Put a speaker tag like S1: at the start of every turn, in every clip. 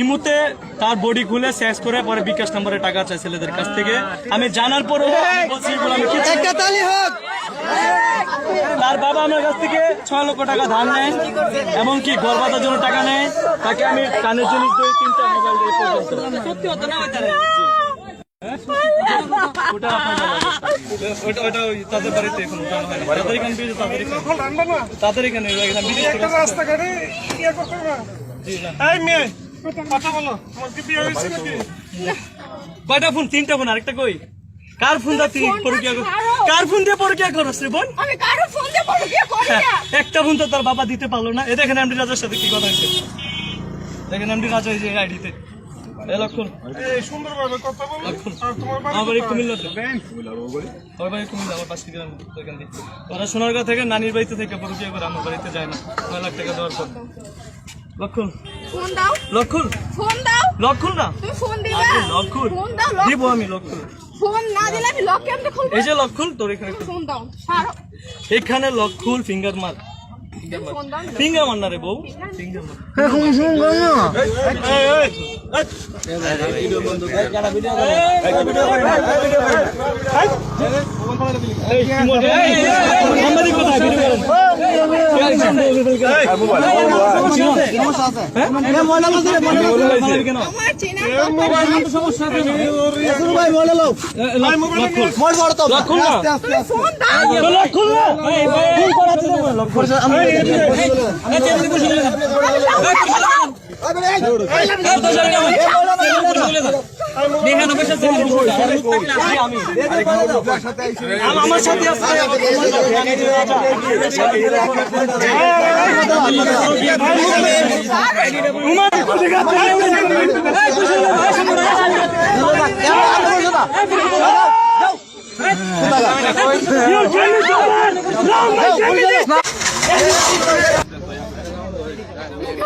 S1: ইমুতে তার বডি খুলে শেষ করে পরে বিকাশ নম্বরে টাকা চাই ছেলেদের কাছ থেকে। আমি জানার পরেও আমি বলছি এগুলো আমি কিছু
S2: একটা তালি হোক।
S1: তার বাবা আমার কাছ থেকে ছয় লক্ষ টাকা ধার নেয় এমনকি ঘর বাঁধার জন্য টাকা নেয়। তাকে আমি কানের জিনিস দিই তিনটা মোবাইল সত্যি হতো না তাদের এখন
S3: কথা বলো
S1: কয়টা ফোন? তিনটা ফোন আরেকটা কই? কার ফোন দা তুই পরকিয়া কর কার ফোন দিয়ে পরকিয়া করছ রে বোন?
S4: আমি কারও ফোন দিয়ে বিয়ে করি না।
S1: হ্যাঁ, একটা ফোন তো তার বাবা দিতে পারল না। এ দেখেন এমডি রাজার সাথে কি কথা হয়েছে। দেখেন এমডি রাজা এই যে আইডিতে। এ লক্ষণ
S3: এই সুন্দরভাবে কথা বলো। আর তোমার বাড়ি
S1: আমার আমার বাড়ি কুমিল্লা আমার পাঁচ গ্রাম ওইখান থেকে ওরা সোনারগাঁ থেকে নানির বাড়িতে থেকে পরকিয়া করে আমার বাড়িতে যায় না। নয় লাখ টাকা দেওয়ার পর। লক্ষণ।
S4: ফোন দাও।
S1: লক্ষণ।
S4: ফোন দাও।
S1: লক্ষণ না?
S4: তুমি ফোন দিবা।
S1: লক্ষণ।
S4: ফোন দাও
S1: দিব আমি লক্ষণ।
S4: ফোন না দিলে আমি লক কেমনে খুলবো?
S1: এই যে লক্ষণ তোর এখানে
S4: ফোন দাও ছাড়ো।
S1: এখানে লক্ষণ ফিঙ্গার মার। ফিঙ্গার মার না রে বউ। ফিঙ্গার মার। ভিডিও লক্ষণ আমার সাথে আছে
S4: কারোর সাথে ভাগে না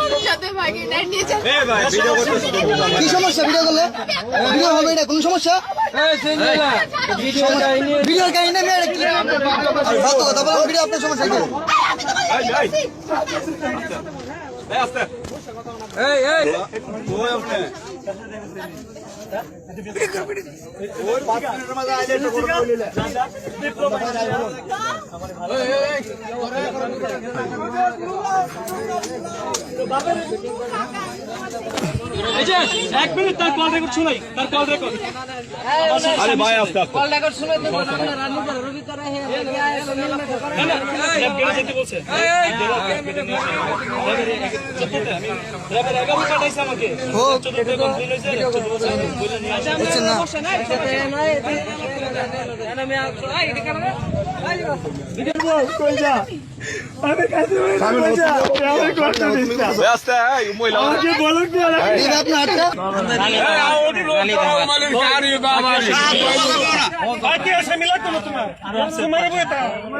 S4: নিচে
S2: কি সমস্যা ভিডিও করলে। ভিডিও হবে এটা কোন সমস্যা? ভিডিও কাহিনী মেয়ে কি? আর কথা বলো ভিডিও আপনার সমস্যা কি?
S1: এই যে এক মিনিট তার কল রেকর্ড শুনাই তার কল রেকর্ড আরে ভাই আস্তে আস্তে কল রেকর্ড শুনে তো যেতে বলছে এগারো পাঠাইছে আমাকে
S2: না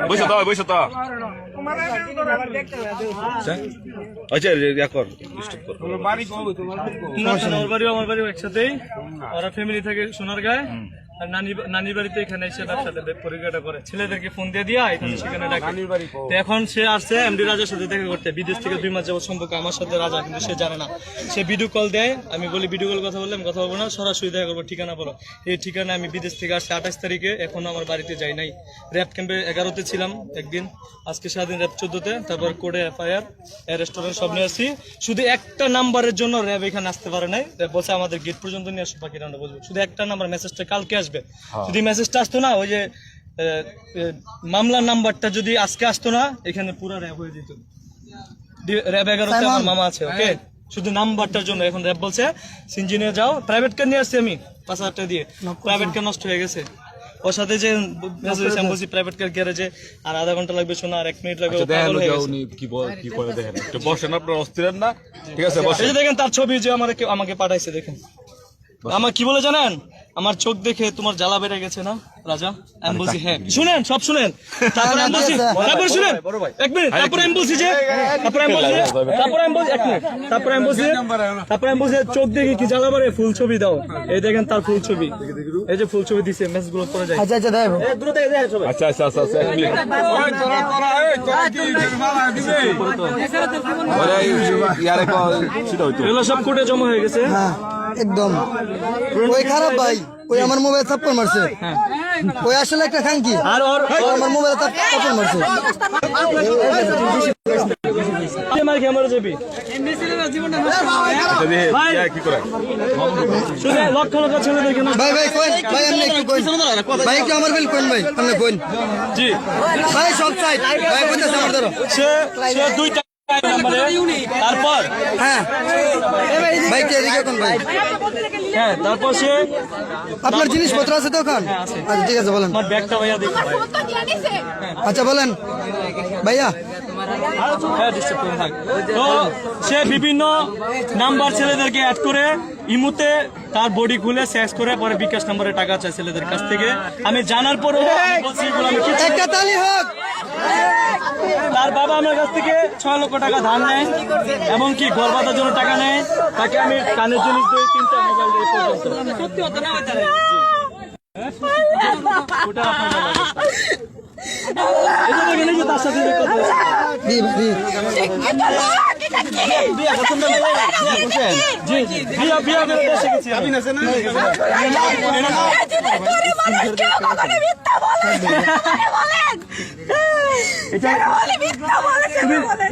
S5: বসে তো বসে তো আচ্ছা ইয়া কর
S1: বাড়িও আমার বাড়িও একসাথেই ওরা ফ্যামিলি থেকে সোনার গায়ে নানির বাড়িতে এখানে এসে ব্যবসাটা পরিচয়টা করে। ছেলেদেরকে ফোন দিয়ে দিয়া এটা সেখানে ডাকে তো এখন সে আসছে এমডি রাজার সাথে দেখা করতে। বিদেশ থেকে দুই মাস যাবত সম্পর্ক। আমার সাথে রাজা কিন্তু সে জানে না। সে ভিডিও কল দেয়। আমি বলি ভিডিও কল কথা বললাম কথা বলব না। সরাসরি দেখা করব। ঠিকানা বলো। এই ঠিকানা আমি বিদেশ থেকে আসছি। আঠাশ তারিখে এখনও আমার বাড়িতে যাই নাই। র্যাব ক্যাম্পে এগারোতে ছিলাম একদিন। আজকে সারাদিন র্যাব চোদ্দতে। তারপর কোর্টে এফআইআর রেস্টুরেন্ট সব নিয়ে আসছি। শুধু একটা নাম্বারের জন্য র্যাব এখানে আসতে পারে নাই। র্যাব বলছে আমাদের গেট পর্যন্ত নিয়ে আসো বাকি রান্না বলব। শুধু একটা নাম্বার মেসেজটা কালকে আসবে। যদি মেসেজটা আসতো না ওই যে মামলার নাম্বারটা যদি আজকে আসতো না এখানে পুরো র্যাব হয়ে যেত। র্যাব এগারোতে আমার মামা আছে ওকে শুধু নাম্বারটার জন্য এখন র্যাব বলছে। সিঞ্জিনে যাও। প্রাইভেট কার নিয়ে আসছি আমি পাঁচ হাজার টাকা দিয়ে। প্রাইভেট কার নষ্ট হয়ে গেছে। ওর সাথে যে বলছি প্রাইভেট কার গ্যারেজে আর আধা ঘণ্টা লাগবে শোনা আর এক মিনিট লাগবে হয়ে।
S5: উনি কি বল কি করে দেখেন। একটু বসেন আপনার অস্থির না। ঠিক আছে
S1: যে দেখেন তার ছবি যে আমার আমাকে পাঠাইছে দেখেন। আমার কি বলে জানেন? আমার চোখ দেখে তোমার জ্বালা বেড়ে গেছে না রাজা? আমি বলছি হ্যাঁ। শুনেন সব শুনেন। তারপর আমি বলছি তারপর শুনেন। এক মিনিট তারপর আমি বলছি যে তারপর আমি বলছি তারপর আমি বলছি এক মিনিট তারপর আমি বলছি তারপর আমি বলছি চোখ দেখে কি জ্বালা বেড়ে? ফুল ছবি দাও। এই দেখেন তার ফুল ছবি। এই যে ফুল ছবি দিছে মেসেজগুলো করে যায়
S2: আচ্ছা আচ্ছা দেখ
S1: এ, দূরে থেকে দেখেন সবাই।
S5: আচ্ছা আচ্ছা আচ্ছা আচ্ছা এক মিনিট। ওরে, ইয়ারে ক- সেটা হইতো।
S1: এগুলো সব কোর্টে জমা হয়ে গেছে।
S2: হ্যাঁ। একদম। ওই খারাপ ভাই ওই আমার মোবাইল থাপ্পড় মারছে। ওই আসলে একটা খানকি।
S1: আর
S2: আমার মোবাইল থাপ্পড় মারছে।
S1: ভাই।
S5: কি করে?
S1: শুনে লক্ষ লক্ষ ছেলেদেরকে নষ্ট
S2: ভাই ভাই কোন ভাই আপনি একটু কোন ভাই একটু আমার বেল কোন ভাই। আপনি কোন
S1: জি।
S2: ভাই সব সাইড ভাই কোনটা আমার ধরো।
S1: সে সে দুইটা তারপর
S2: হ্যাঁ। ভাই কে এদিকে কোন ভাই।
S1: হ্যাঁ তারপর সে
S2: আপনার জিনিসপত্র আছে তো ওখান আচ্ছা ঠিক আছে বলেন।
S1: আমার ব্যাগটা ভাইয়া
S2: আচ্ছা বলেন। ভাইয়া।
S1: হ্যাঁ। তো সে বিভিন্ন নাম্বার ছেলেদেরকে অ্যাড করে ইমুতে তার বডি খুলে সেক্স করে পরে বিকাশ নম্বরে টাকা চায় ছেলেদের কাছ থেকে। আমি জানার পরও আমি বলছি এগুলো আমি
S2: একটা তালি হোক!
S1: তার বাবা আমার কাছ থেকে ছয় লক্ষ টাকা ধার নেয় এবং কি ঘর বাঁধার জন্য টাকা নেয় তাকে আমি কানের জিনিস দিই তিনটা মোবাইল দিই পর্যন্ত সত্যি হতো না ওটা আপনার বলা লাগবে। এটা দেখেন এই যে তার সাথে কথা হচ্ছে।
S2: দি দি
S1: বিয়ে করছেন না ভাই? বিয়ে করছেন? জি জি বিয়ে বিয়ে করে দেশে আমি তুমি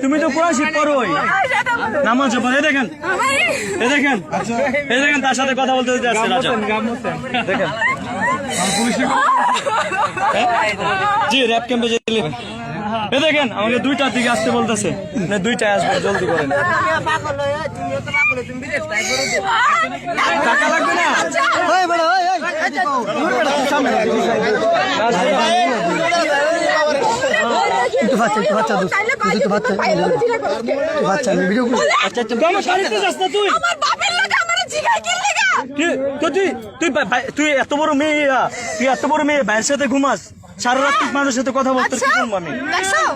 S1: তুমি তো কোরআন পড়োই নামাজ পড়ে দেখেন। এই দেখেন। এই দেখেন তার সাথে কথা বলতে যাচ্ছে রাজা। দেখেন। জি র্যাপ ক্যাম্পে যেতে এ দেখেন আমাকে দুইটার দিকে আসতে বলতেছে। না দুইটায় আসবে জলদি করেন। টাকা লাগবে না
S2: ওই বড় ওই ওই একটু বাচ্চা একটু বাচ্চা দোস্ত একটু বাচ্চা বাচ্চা আমি ভিডিও করি
S1: আচ্ছা আচ্ছা তুই আমার শাড়িতে যাস না তুই।
S4: আমার বাপের লোক আমার জিগাই কি লাগা
S1: কি তুই তুই ভাই- ভাই- তুই এত বড় মেয়ে তুই এত বড় মেয়ে ভাইয়ের সাথে ঘুমাস। সারা রাত মানুষের সাথে কথা বলতে কি বলব আমি?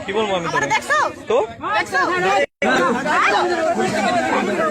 S1: কি বলব আমি তো?